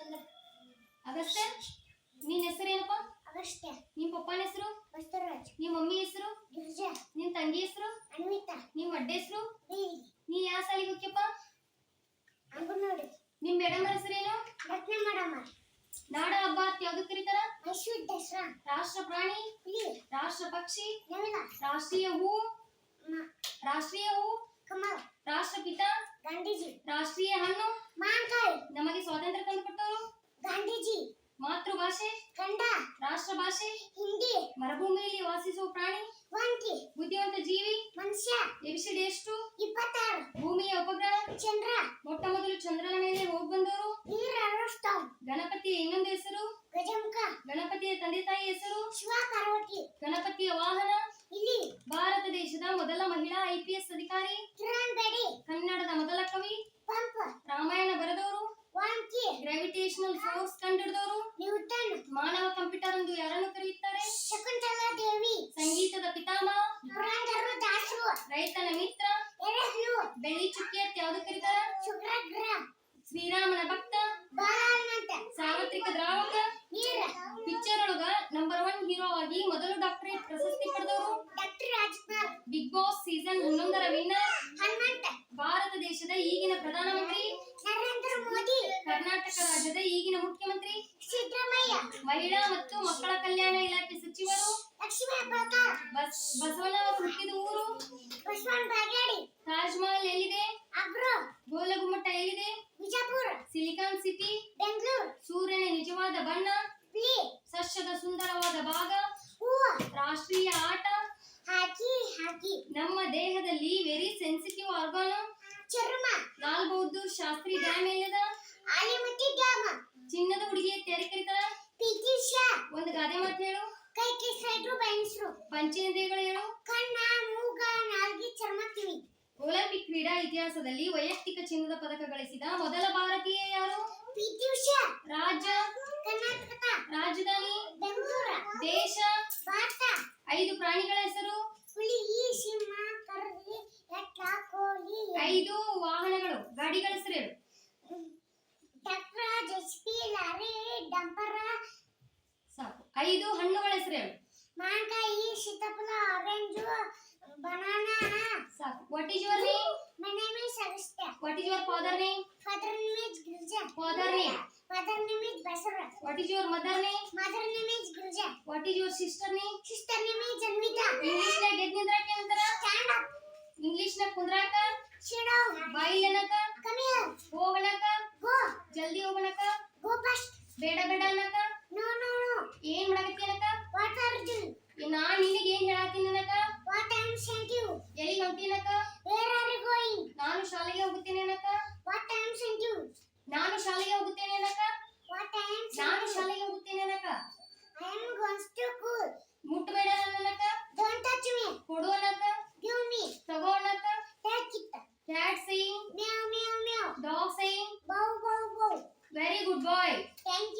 ಅಗಸ್ತ್ಯ ನಿನ್ನ ಹೆಸರೇನಪ್ಪ ಅಗಸ್ತ್ಯ. ನಿಮ್ಮ ಪಪ್ಪನ ಹೆಸರು? ಬಸವರಾಜ್. ನಿಮ್ಮ ಮಮ್ಮಿ ಹೆಸರು? ಗಿರಿಜಾ. ನಿನ್ನ ತಂಗಿ ಹೆಸರು? ಅನ್ವಿತಾ. ನಿಮ್ಮ ಅಡ್ಡ ಹೆಸರು? ನೀ ಯಾವ ಸಾಲಿಗೆ ಹೋಗ್ಯಪ್ಪ? ಅಂಗನವಾಡಿ. ನಿಮ್ಮ ಮೇಡಮ್ ಹೆಸರೇನು ರತ್ನ ಮಾಡಮ್ಮ ನಾಡ ಹಬ್ಬ ಅಂತ ಯಾವ್ದು ಕರೀತಾರ? ಮೈಸೂರು ದಸರಾ. ರಾಷ್ಟ್ರ ಪ್ರಾಣಿ? ಹುಲಿ. ರಾಷ್ಟ್ರ ಪಕ್ಷಿ? ನವಿಲ ರಾಷ್ಟ್ರೀಯ ಹೂ? ರಾಷ್ಟ್ರೀಯ ಹೂ? ಕಮಲ. ರಾಷ್ಟ್ರಪಿತ? ಗಾಂಧೀಜಿ. ರಾಷ್ಟ್ರೀಯ ಹಣ್ಣು? ಮಾಂಕಾಯಿ ನಮಗೆ ಸ್ವಾತಂತ್ರ್ಯ ಮಾತೃಭಾಷೆ ಕನ್ನಡ. ರಾಷ್ಟ್ರ ಭಾಷೆ ಹಿಂದಿ. ಮರುಭೂಮಿಯಲ್ಲಿ ವಾಸಿಸುವ ಪ್ರಾಣಿ? ವಾಂತಿ. ಬುದ್ಧಿವಂತ ಜೀವಿ? ಮನುಷ್ಯ. ಎಬಿಸಿಡಿ ಎಷ್ಟು? ಇಪ್ಪತ್ತಾರು. ಭೂಮಿಯ ಉಪಗ್ರಹ? ಚಂದ್ರ. ಮೊಟ್ಟ ಮೊದಲು ಚಂದ್ರನ ಮೇಲೆ ಹೋಗಿ ಬಂದವರು? ಗಣಪತಿಯ ಇನ್ನೊಂದು ಹೆಸರು? ಗಜಮುಖ. ಗಣಪತಿಯ ತಂದೆ ತಾಯಿ ಹೆಸರು? ಶಿವ ಪಾರ್ವತಿ. ಗಣಪತಿಯ ವಾಹನ? ಇಲ್ಲಿ. ಭಾರತ ದೇಶದ ಮೊದಲ ಮಹಿಳಾ ಐಪಿಎಸ್ ಅಧಿಕಾರಿ? ಕಿರಣ್ ಬೇಡಿ. ಕನ್ನಡದ ಮೊದಲ ಕವಿ ಪಂಪ್ ರಾಮಾಯಣ ಬರೆದವರು ವಾಂತಿ ಗ್ರಾವಿಟೇಷನಲ್ ಫೋರ್ಸ್ ಕಂಡುಹಿಡಿದವರು ನ್ಯೂಟನ್ ಮಾನವ ಕಂಪ್ಯೂಟರ್ ಎಂದು ಯಾರನ್ನು ಕರೆಯುತ್ತಾರೆ? ಶಕುಂತಲಾ ದೇವಿ ಸಂಗೀತದ ಪಿತಾಮಹ? ಪುರಂದರ ದಾಸರು ರೈತನ ಮಿತ್ರ? ಎರೆಹಣ್ಣು ಬೆಳ್ಳಿ ಚುಕ್ಕಿ ಅಂತ ಯಾವುದು ಕರೀತಾರೆ? ಶುಕ್ರಗ್ರಹ. ಶ್ರೀರಾಮನ ಭಕ್ತ? ಸಾರ್ವತ್ರಿಕ ದ್ರಾವಕ? ನೀರ ಪಿಕ್ಚರ್ ಒಳಗ ನಂಬರ್ ಒನ್ ಹೀರೋ ಆಗಿ ಮೊದಲು ಡಾಕ್ಟರೇಟ್ ಪ್ರಶಸ್ತಿ ಪಡೆದವರು? Doctor Rajkumar. Big Boss season ಹನ್ನೊಂದರ ವಿನ್ನರ್ ಹನುಮಂತ. ಭಾರತ ದೇಶದ ಈಗಿನ ಪ್ರಧಾನಮಂತ್ರಿ? ಕರ್ನಾಟಕ ರಾಜ್ಯದ ಈಗಿನ ಮುಖ್ಯಮಂತ್ರಿ ಸಿದ್ದರಾಮಯ್ಯ. ಮಹಿಳಾ ಮತ್ತು ಮಕ್ಕಳ ಕಲ್ಯಾಣ ಇಲಾಖೆ ಸಚಿವರು ಹುಟ್ಟಿದ ಊರು. ತಾಜ್ ಮಹಲ್ ಎಲ್ಲಿದೆ? ಅಗ್ರೋ ಗೋಲಗುಮ್ಮಟ ಎಲ್ಲಿದೆ? ಬಿಜಾಪುರ. Silicon city. ಬೆಂಗಳೂರು. ಸೂರ್ಯನ ನಿಜವಾದ ಬಣ್ಣ. ಸಸ್ಯದ ಸುಂದರವಾದ ಭಾಗ. ಊ ರಾಷ್ಟ್ರೀಯ ಆಟ. ಹಾಕಿ ಹಾಕಿ. ನಮ್ಮ ದೇಹದಲ್ಲಿ ವೆರಿ ಸೆನ್ಸಿಟಿವ್ ಆರ್ಗಾನ್ ಚರ್ಮ. ಲಾಲ್ ಬಹದ್ದೂರ್ ಶಾಸ್ತ್ರಿ ಡ್ಯಾಮ್ ಎಲ್ಲದ? ಆಲಿಮತಿ ಡ್ಯಾಮ್. ಚಿನ್ನದ ಹುಡುಗಿ ತೆರೆ ಕರೀತಾರ ಪಿಟಿ ಶಾ. ಒಂದು ಗಾದೆ ಮಾತು ಹೇಳು. ಕೈ ಕೈ ಸೈಡ್ರು ಬಯನ್ಸ್ರು. ಪಂಚೇಂದ್ರಿಯಗಳು ಹೇಳು ಕಣ್ಣ ಮೂಗ ನಾಲ್ಗಿ ಚರ್ಮ ಕಿವಿ ಒಲಿಂಪಿಕ್ ಕ್ರೀಡಾ ಇತಿಹಾಸದಲ್ಲಿ ವೈಯಕ್ತಿಕ ಚಿನ್ನದ ಪದಕ ಗಳಿಸಿದ ಮೊದಲ ಭಾರತೀಯ ಯಾರು? ಪಿಟಿ ಉಷಾ. ರಾಜ್ಯ? ಕರ್ನಾಟಕ. ರಾಜಧಾನಿ? ಬೆಂಗಳೂರು. ದೇಶ? ಭಾರತ. ಐದು ಪ್ರಾಣಿಗಳ ಹೆಸರು ಹುಲಿ ಸಿಂಹ ಕರಡಿ ಎಟ್ಟ ಐದು ವಾಹನಗಳು ಗಾಡಿಗಳ ಹೆಸರೇನು? JCB lorry dumper. ಸಾಕು. ಐದು ಹಣ್ಣುಗಳ ಹೆಸರು ಹೇಳು ಮಾವಿನಕಾಯಿ ಸೀತಾಫಲ ಆರೆಂಜ್ ಬನಾನಾ ಸಾಕು. What is your name my name is Agastya. What is your father name Father name is Girija. Father name father name is Basara. What is your mother name Mother name is Girija. What is your sister name Sister name is Janmitha English ನಾಗ ಎದ್ ನಿಂದ್ರಾಕ ಏನಂತಾರ ಬೇಡ ಬೇಡ Thank you.